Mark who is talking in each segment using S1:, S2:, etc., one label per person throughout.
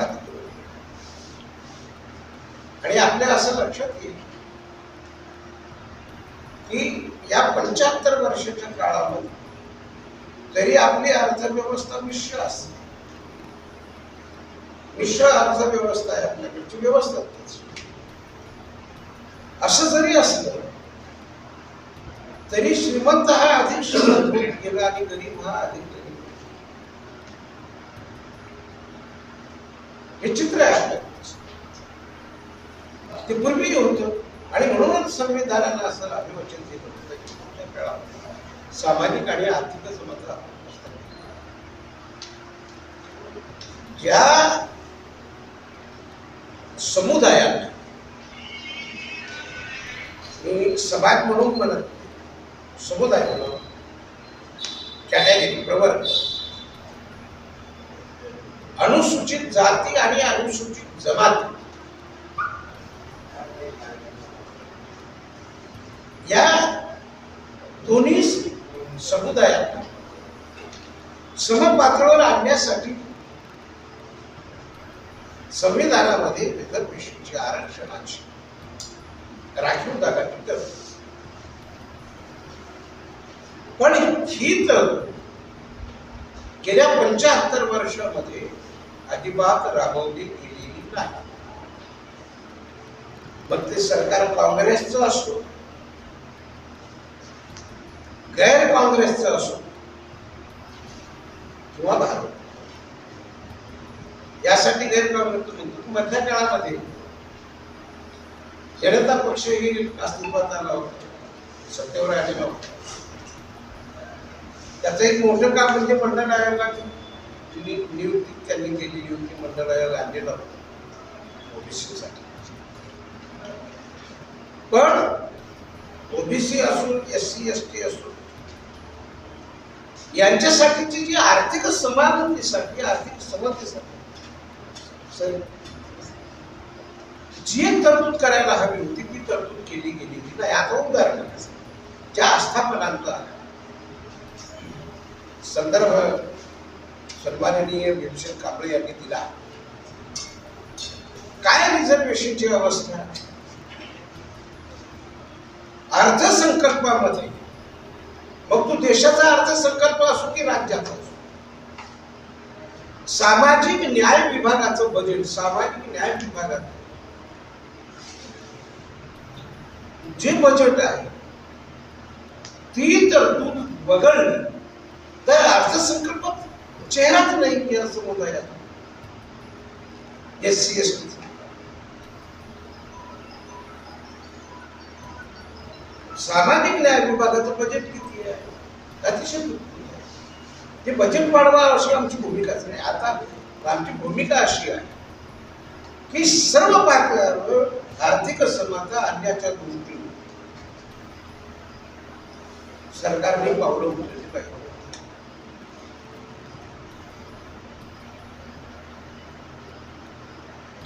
S1: बाधित आणि आपल्या असं लक्षात येईल की या पंच्याहत्तर वर्षाच्या काळामध्ये जरी आपली अर्थव्यवस्था मिश्र असते मिश्र अर्थव्यवस्था आहे आपल्याकडची व्यवस्था असं जरी असलं तरी श्रीमंत हा अधिक श्रीमंत गेला आणि गरीब हा अधिक गरीब होत गेला. हे चित्र आहे आपल्या ते पूर्वी होतं. आणि म्हणूनच संविधानाला असं अभिवचन देत होतं की काळात सामाजिक आणि आर्थिक समजा ज्या समुदायात मी समाज म्हणून म्हणत समुदाय म्हणून कॅटेगरी प्रवर्ग अनुसूचित जाती आणि अनुसूचित जमाती. या दोन्ही समुदायात समपातळीवर आणण्यासाठी संविधानामध्ये रिझर्वेशनची आरक्षणाची राखीव जागा टिकत पण ही तर गेल्या पंच्याहत्तर वर्षामध्ये अजिबात राबवली गेलेली नाही. मग ते सरकार काँग्रेसचं असो गैर काँग्रेसचं असो किंवा भारत यासाठी गैर काँग्रेस मधल्या काळामध्ये जनता पक्ष ही अस्तित्वात आला होता सत्तेवर आलेला होता. त्याचं एक मोठं काम म्हणजे मंडळ आयोगाचं तिने नियुक्ती त्यांनी केली नियुक्ती मंडळाला आयोग आणलेला होता ओबीसीसाठी. पण ओबीसी असून एस सी एस टी असून यांच्यासाठीची जी आर्थिक समानतेसाठी आर्थिक समतेसाठी जी तरतूद करायला हवी होती ती तरतूद केली गेली की नाही आता उदाहरण त्या आस्थापनांचा संदर्भ सन्माननीय भीमसेन कांबळे यांनी दिला. काय रिझर्वेशनची अवस्था? अर्थसंकल्पामध्ये. मग तो देशाचा अर्थसंकल्प असो की राज्याचा असो? सामाजिक न्याय विभागाचं बजेट सामाजिक न्याय विभागात जे बजेट आहे ती तरतूद वगळली तर अर्थसंकल्प चेहराच नाही असं समुदायात एस सी एस टी सामाजिक न्याय विभागाचं बजेट किती आहे? अतिशय आहे. ते बजेट वाढवा अशी आमची भूमिकाच नाही. आता आमची भूमिका अशी आहे की सर्व पातळ्यावर आर्थिक समता आणण्याच्या दृष्टीने सरकारने पावलं उचलली पाहिजे.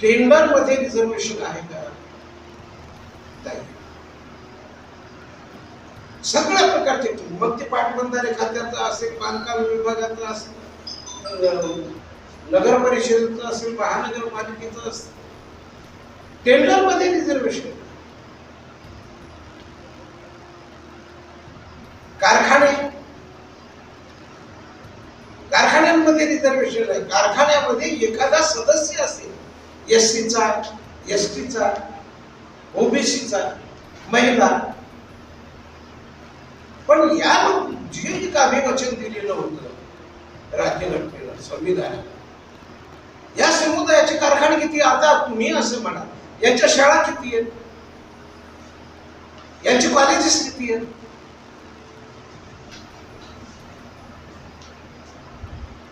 S1: टेंडरमध्ये रिझर्वेशन आहे का? सगळ्या प्रकारचे मग ते पाटबंधारे खात्याचं असेल बांधकाम विभागाचं असेल नगर परिषदेचं असेल महानगरपालिकेचं असेल. टेंडरमध्ये रिझर्वेशन कारखाने. कारखान्यांमध्ये रिझर्वेशन आहे कारखान्यामध्ये एखादा सदस्य असेल एस सीचा एस टीचा ओबीसीचा महिला. पण या जे एक अभिवचन दिलेलं होतं राज्यघटनेला संविधानाला या समुदायाचे कारखाने किती आता तुम्ही असं म्हणा यांच्या शाळा किती आहेत? यांची कॉलेजेस किती आहेत?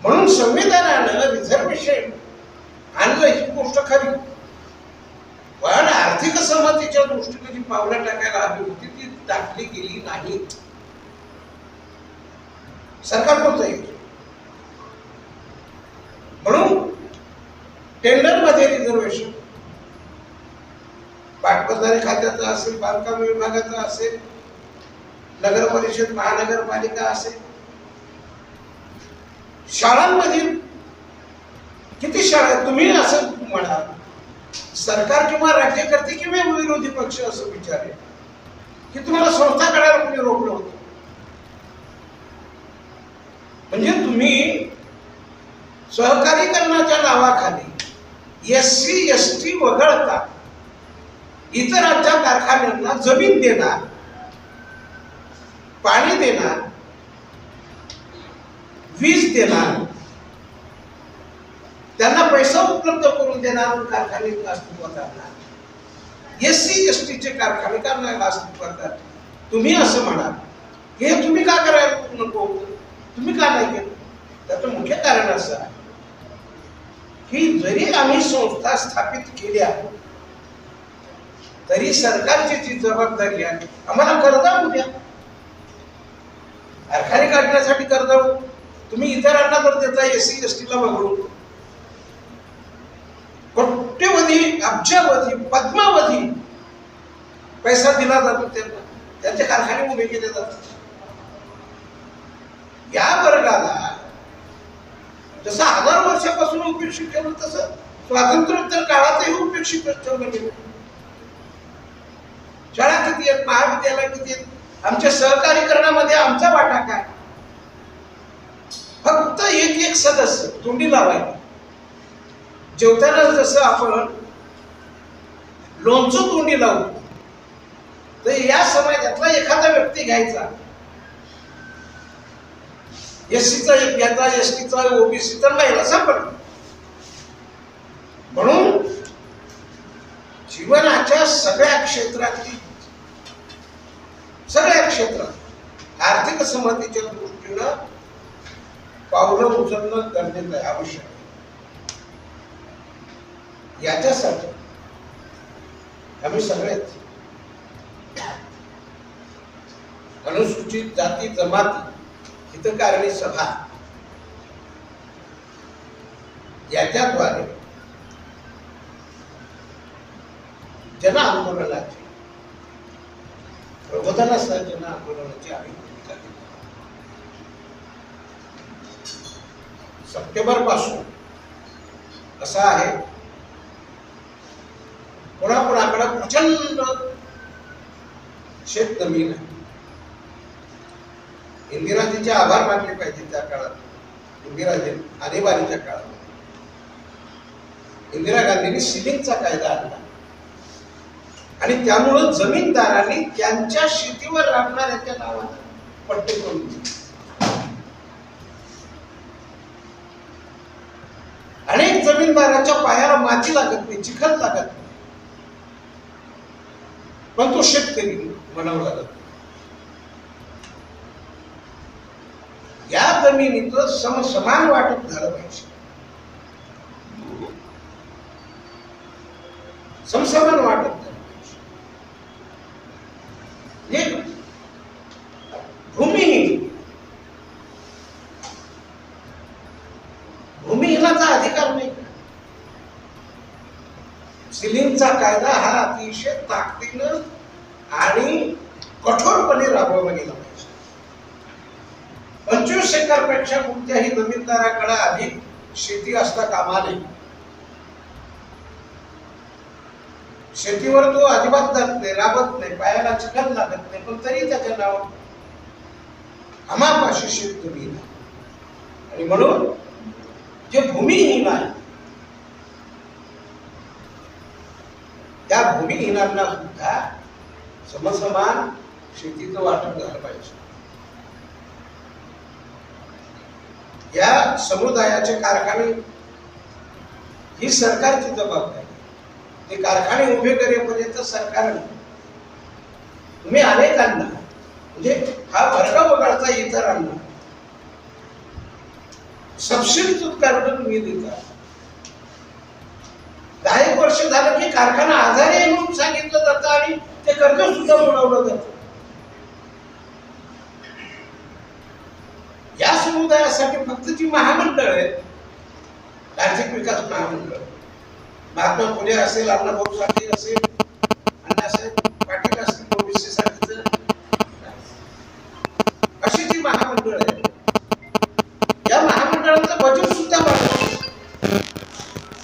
S1: म्हणून संविधानानं रिझर्वेशन आणलं गोष्ट खरी. पण आर्थिक समतेच्या दृष्टीने जी पावलं टाकायला हवी होती ती टाकली गेली नाही. सरकार कोणतं म्हणून टेंडरमध्ये रिझर्वेशन पाटबंधारे खात्याचं असेल बांधकाम विभागाचं असेल नगर परिषद महानगरपालिका असेल. शाळांमध्ये किती शाळा तुम्ही असं म्हणा सरकार किंवा राज्यकर्ते किंवा विरोधी पक्ष असं विचारे की तुम्हाला संस्था करायला कोणी रोखलं होतं? म्हणजे तुम्ही सहकारीकरणाच्या नावाखाली एस सी एस टी वगळता इतरांच्या कारखान्यांना जमीन देणार पाणी देणार वीज देणार त्यांना पैसा उपलब्ध करून देणार कारखाने अस्तित्वात आणणार एस सी एस टीचे कारखाने करणार अस्तित्वात तुम्ही असं म्हणाल. हे तुम्ही का करायला नको? तुम्ही का नाही केलं? त्याचं मुख्य कारण असं आहे की जरी आम्ही संस्था स्थापित केल्या तरी सरकारची जी जबाबदारी आहे आम्हाला कर्ज द्या. कारखाने काढण्यासाठी कर्ज तुम्ही इतरांना तर देता एस सी एस टीला वगळू कोट्यवधी अब्जावधी पद्मावधी पैसा दिला जातो त्यांना. त्यांचे कारखाने उभे केले जातात. या वर्गाला जसं हजार वर्षापासून उपेक्षित ठेवलं तसं स्वातंत्र्योत्तर काळातही उपेक्षित ठेवलं गेलं. शाळा किती आहेत? महाविद्यालय किती आहेत? आमच्या सहकारीकरणामध्ये आमचा वाटा काय? फक्त एक एक सदस्य तोंडी लावायला जेवताना जसं आपण लोणचं तोंडी लावू तर या समाजातला एखादा व्यक्ती घ्यायचा एससीचा एक घ्यायचा एस टीचा ओबीसीचा महिला संपर्क म्हणून जीवनाच्या सगळ्या क्षेत्रातली सगळ्या क्षेत्रात आर्थिक समतेच्या दृष्टीनं पावलं उचलणं गरजेचं आहे आवश्यक आहे. याच्यासाठी आम्ही सगळेच अनुसूचित जाती जमाती हितकारणी सभा याच्याद्वारे जन आंदोलनाची प्रबोधनासह जन आंदोलनाची आम्ही भूमिका घेतली. सप्टेंबरपासून असा आहे एवढा कोणाकोणाकडे प्रचंड शेत जमीन आहे. इंदिराजींचे आभार मानले पाहिजे त्या काळात. इंदिराजी आणीबाणीच्या काळात. इंदिरा गांधींनी सिलिंगचा कायदा आणला. आणि त्यामुळं जमीनदारांनी त्यांच्या शेतीवर राबणाऱ्याच्या नावानं पट्टे करून दिले. अनेक जमीनदाराच्या पायाला माती लागत नाही चिखल लागत नाही. पण तो शेतकरी मनवला जातो या जमिनीचं सम समान वाटप झालं पाहिजे. समसमान वाटप झालं पाहिजे एक भूमिहीन भूमिहीनाचा अधिकार नाही सिलिंगचा कायदा हा अतिशय ताकदीनं आणि कठोरपणे राबवला गेला पाहिजे. पंचवीस एकरपेक्षा कोणत्याही जमीनदाराकडे अधिक शेती असता कामा नये. शेतीवर तो अजिबात जात नाही राबत नाही पायाला चिकन लागत नाही पण तरी त्याच्या नाव हमापाशी शेत तुम्ही आणि म्हणून जे भूमिहीन आहे त्या भूमिहीनांना सुद्धा समसमान शेतीचं वाटप झालं पाहिजे. या समुदायाचे कारखाने ही सरकारची जबाबदारी ते कारखाने उभे करेपर्यंत सरकारने तुम्ही अनेकांना म्हणजे हा वर्ग वगळता इतरांना सबसिडीचं कर्ज तुम्ही देता. दहा एक वर्ष झालं की कारखाना आजारी आहे म्हणून सांगितलं जातं आणि ते कर्ज सुद्धा बुडवलं जातं. या समुदायासाठी फक्त जी महामंडळ आहेत. आर्थिक विकास महामंडळ. महात्मा फुले असेल अण्णाभाऊ साठे असेल